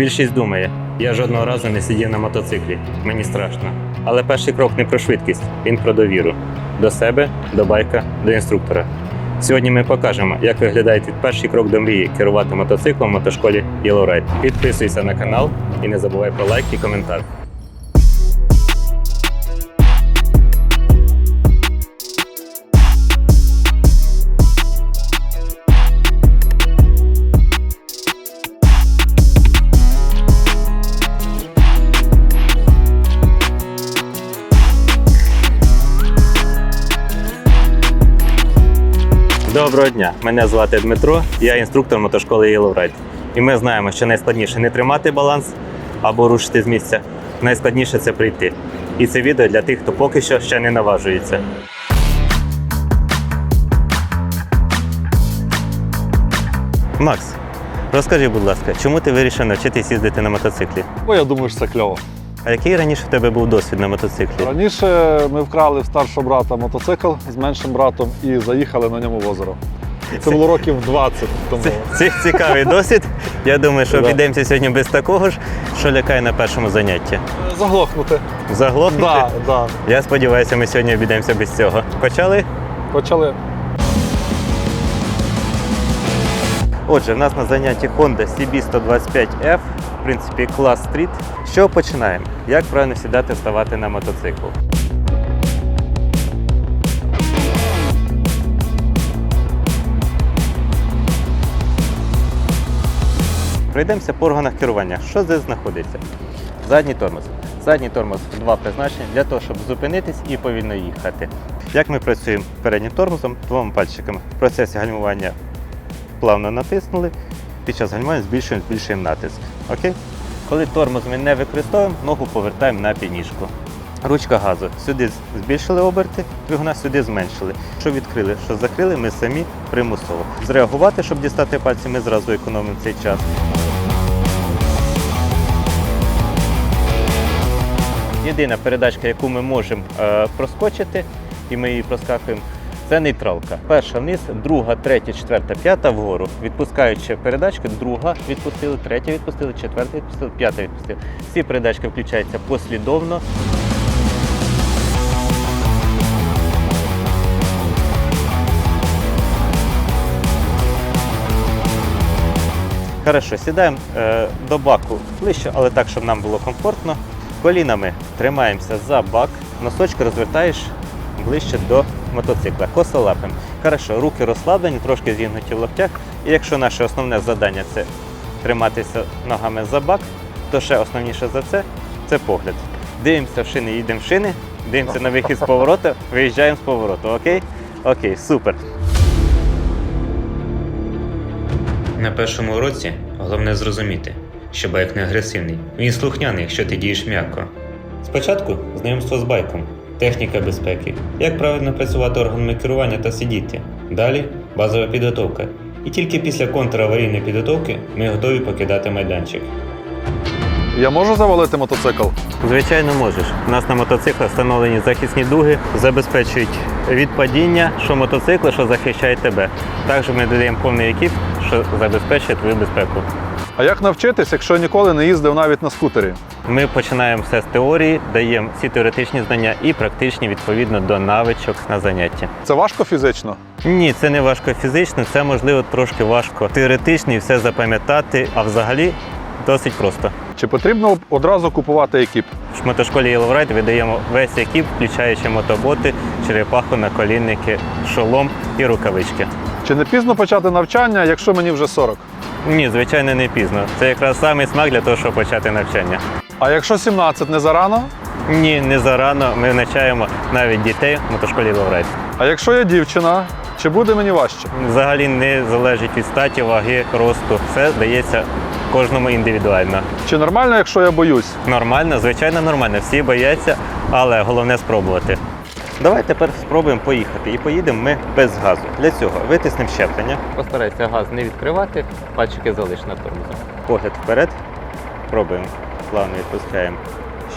Більшість думає, я жодного разу не сидів на мотоциклі, мені страшно. Але перший крок не про швидкість, він про довіру. До себе, до байка, до інструктора. Сьогодні ми покажемо, як виглядає перший крок до мрії керувати мотоциклом в мотошколі Yellow Ride. Підписуйся на канал і не забувай про лайк і коментар. Доброго дня! Мене звати Дмитро, я інструктор мотошколи Ride. І ми знаємо, що найскладніше не тримати баланс або рушити з місця. Найскладніше це прийти. І це відео для тих, хто поки що ще не наважується. Макс, розкажи, будь ласка, чому ти вирішив навчитись їздити на мотоциклі? Бо я думаю, що це кльово. А який раніше в тебе був досвід на мотоциклі? Раніше ми вкрали в старшого брата мотоцикл з меншим братом і заїхали на ньому в озеро. Це було років 20 тому. Це, це цікавий досвід. Я думаю, що Да. підемося сьогодні без такого ж, що лякає на першому занятті. Заглохнути. Заглохнути? Да, да. Я сподіваюся, ми сьогодні обійдемося без цього. Почали? Почали. Отже, в нас на занятті Honda CB125F, в принципі, клас стріт. Що починаємо? Як правильно сідати, ставати на мотоцикл? Пройдемося по органах керування. Що здесь знаходиться? Задній тормоз. Задній тормоз два призначення для того, щоб зупинитись і повільно їхати. Як ми працюємо переднім тормозом, двома пальчиками. В процесі гальмування плавно натиснули, під час гальмування збільшуємо, збільшуємо натиск. Окей? Коли тормоз ми не використовуємо, ногу повертаємо на підніжку. Ручка газу. Сюди збільшили оберти, двигуна сюди зменшили. Що відкрили, що закрили, ми самі примусово. Зреагувати, щоб дістати пальці, ми зразу економимо цей час. Єдина передачка, яку ми можемо е, проскочити, і ми її проскакуємо, це нейтралка. Перша вниз, друга, третя, четверта, п'ята вгору. Відпускаючи передачки, друга відпустили, третя відпустили, четверта відпустили, п'ята відпустили. Всі передачки включаються послідовно. Хорошо, сідаємо е, до баку ближче, але так, щоб нам було комфортно. Колінами тримаємося за бак, носочки розвертаєш ближче до мотоцикла. Косолапим. Хорошо, руки розслаблені, трошки зігнуті в локтях. І якщо наше основне завдання це триматися ногами за бак, то ще основніше за це це погляд. Дивимося в шини, їдемо в шини, дивимося на вихід з повороту, виїжджаємо з повороту. Окей? Окей, супер. На першому уроці головне зрозуміти, що байк не агресивний. Він слухняний, якщо ти дієш м'яко. Спочатку знайомство з байком, техніка безпеки, як правильно працювати органами керування та сидіти. Далі базова підготовка. І тільки після контраварійної підготовки ми готові покидати майданчик. Я можу завалити мотоцикл? Звичайно, можеш. У нас на мотоциклах встановлені захисні дуги, забезпечують від падіння, що мотоцикли, що захищають тебе. Також ми додаємо повний екіп, що забезпечує твою безпеку. А як навчитись, якщо ніколи не їздив навіть на скутері? Ми починаємо все з теорії, даємо всі теоретичні знання і практичні відповідно до навичок на занятті. Це важко фізично? Ні, це не важко фізично, це можливо трошки важко теоретично і все запам'ятати, а взагалі досить просто. Чи потрібно одразу купувати екіп? В мотошколі Ride видаємо весь екіп, включаючи мотоботи, черепаху, наколінники, шолом і рукавички. Чи не пізно почати навчання, якщо мені вже 40? Ні, звичайно, не пізно. Це якраз самий смак для того, щоб почати навчання. А якщо 17 не зарано? Ні, не зарано. Ми навчаємо навіть дітей в мотошколі Ride. А якщо я дівчина, чи буде мені важче? Взагалі не залежить від статі, ваги, росту. Все здається кожному індивідуально. Чи нормально, якщо я боюсь? Нормально, звичайно, нормально. Всі бояться, але головне спробувати. Давай тепер спробуємо поїхати. І поїдемо ми без газу. Для цього витиснемо щеплення. Постарайся газ не відкривати, пальчики залиш на тормозі. Погляд вперед. Пробуємо. Плавно відпускаємо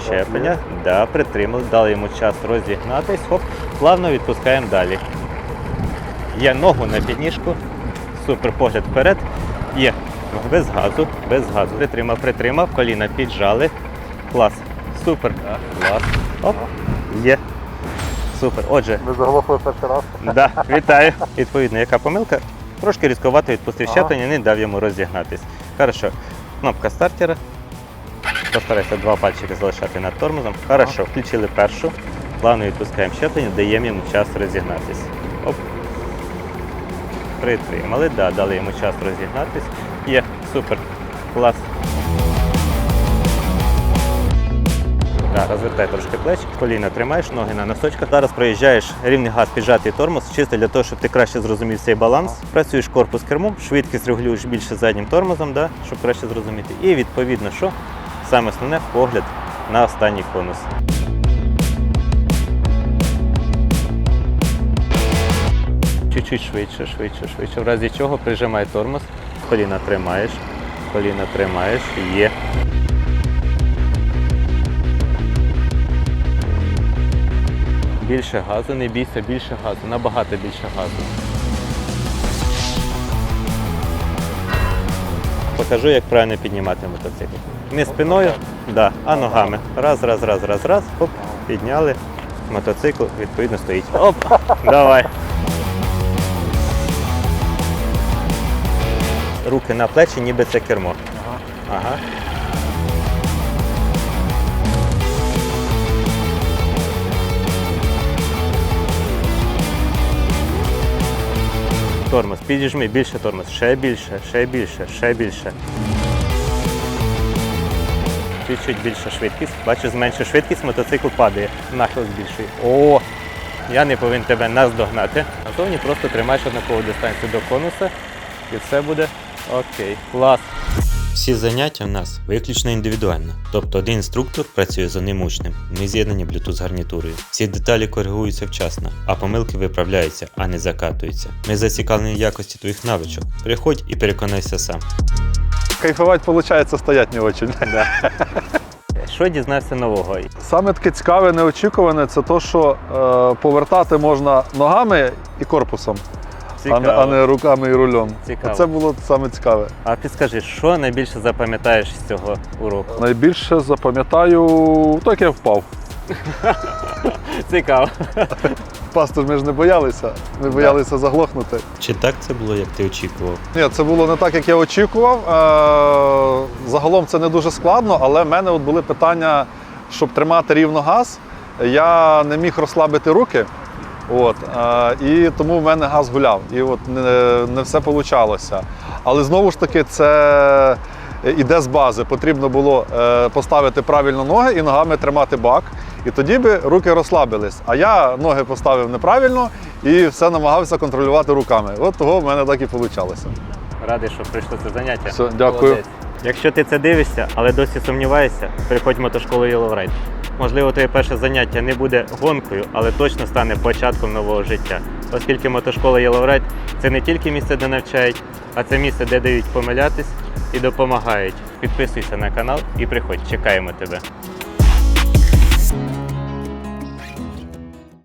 щеплення. Да, притримали, дали йому час розігнатись. Хоп, плавно відпускаємо далі. Є ногу на підніжку. Супер погляд вперед. Є. Без газу, без газу. Притримав, притримав, коліна піджали. Клас. Супер. Клас. Оп. Є. Супер. Отже, Ми заглохли перший раз. да, вітаю. Відповідно, яка помилка? Трошки різковато відпустив Ага. щеплення, не дав йому розігнатись. Хорошо. Кнопка стартера. Постарайся два пальчики залишати над тормозом. Хорошо, включили першу. Плавно відпускаємо щеплення, даємо йому час розігнатись. Оп. Притримали, да, дали йому час розігнатись. Є, супер. Клас. Да, розвертай трошки плечі, коліна тримаєш, ноги на носочках. Зараз проїжджаєш рівний газ, піджатий тормоз, чисто для того, щоб ти краще зрозумів цей баланс. Працюєш корпус кермом, швидкість регулюєш більше заднім тормозом, да, щоб краще зрозуміти. І відповідно, що саме основне погляд на останній конус. Чуть-чуть швидше, швидше, швидше. В разі чого прижимай тормоз, коліна тримаєш, коліна тримаєш, є. Більше газу, не бійся, більше газу, набагато більше газу. Покажу, як правильно піднімати мотоцикл. Не спиною, да, а ногами. Раз, раз, раз, раз, раз. Оп, підняли. Мотоцикл відповідно стоїть. Оп, давай. Руки на плечі, ніби це кермо. Ага. Тормоз, підіжми, більше тормоз, ще більше, ще більше, ще більше. Чуть-чуть більша швидкість. Бачиш, зменшу швидкість, мотоцикл падає. Нахил збільшує. О! Я не повинен тебе наздогнати. Назовні просто тримаєш однакову дистанцію до конуса і все буде окей. Клас. Всі заняття в нас виключно індивідуально, тобто один інструктор працює з одним учнем, ми з'єднані Bluetooth гарнітурою. Всі деталі коригуються вчасно, а помилки виправляються, а не закатуються. Ми зацікавлені в якості твоїх навичок. Приходь і переконайся сам. Кайфувати, виходить, стоять не дуже. Що дізнався нового? Саме таке цікаве, неочікуване, це те, що е, повертати можна ногами і корпусом, а не, а не руками і рулем. Цікаво. Це було саме цікаве. А підскажи, що найбільше запам'ятаєш з цього уроку? Найбільше запам'ятаю, так як я впав. Цікаво. Впасти ж ми ж не боялися, ми боялися заглохнути. Чи так це було, як ти очікував? Ні, це було не так, як я очікував. Е, Загалом це не дуже складно, але в мене от були питання, щоб тримати рівно газ. Я не міг розслабити руки. От, е, і тому в мене газ гуляв. І от не, не все вийшло. Але знову ж таки, це іде з бази. Потрібно було е, поставити правильно ноги і ногами тримати бак. І тоді би руки розслабились. А я ноги поставив неправильно і все намагався контролювати руками. От того в мене так і вийшло. Радий, що прийшло це заняття. Все, дякую. Молодець. Якщо ти це дивишся, але досі сумніваєшся, приходь в мотошколу Yellow Ride. Можливо, твоє перше заняття не буде гонкою, але точно стане початком нового життя. Оскільки мотошкола Ride – це не тільки місце, де навчають, а це місце, де дають помилятись і допомагають. Підписуйся на канал і приходь, чекаємо тебе.